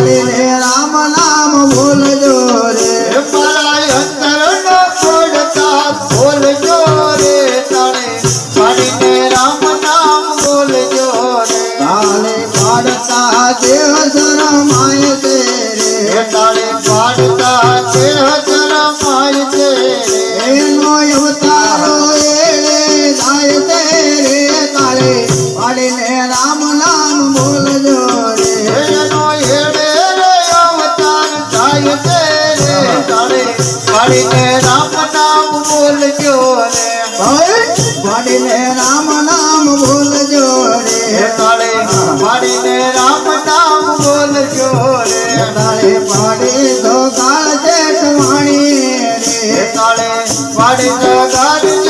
Hallelujah. રે તાણે પાડીને રામ નામ બોલજો રે. પાડીને રામ નામ બોલજો રે. તાણે પાડીને રામ નામ બોલજો રે. તારે પાડી તો કાળ જેઠ વાણી રે. તાણે પાડીને ગાડ છે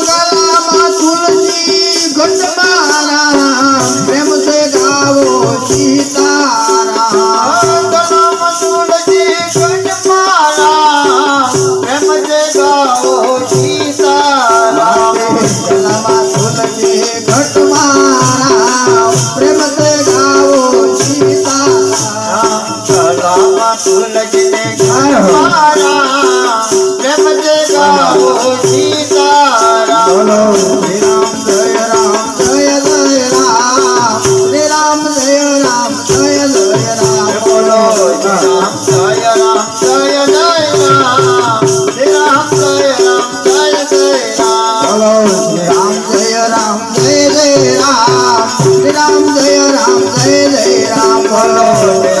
તુલસીને મારા પ્રેમ જે ગાવો બોલો શ્રી રામ જય રામ જય જય રામ શ્રી રામ જય રામ જય જય રામ બોલો રામ જય રામ જય જય રામ શ્રી રામ જય રામ જય જય રામ બોલો રામ જય રામ જય જય રામ શ્રી રામ જય રામ જય જય રામ બોલો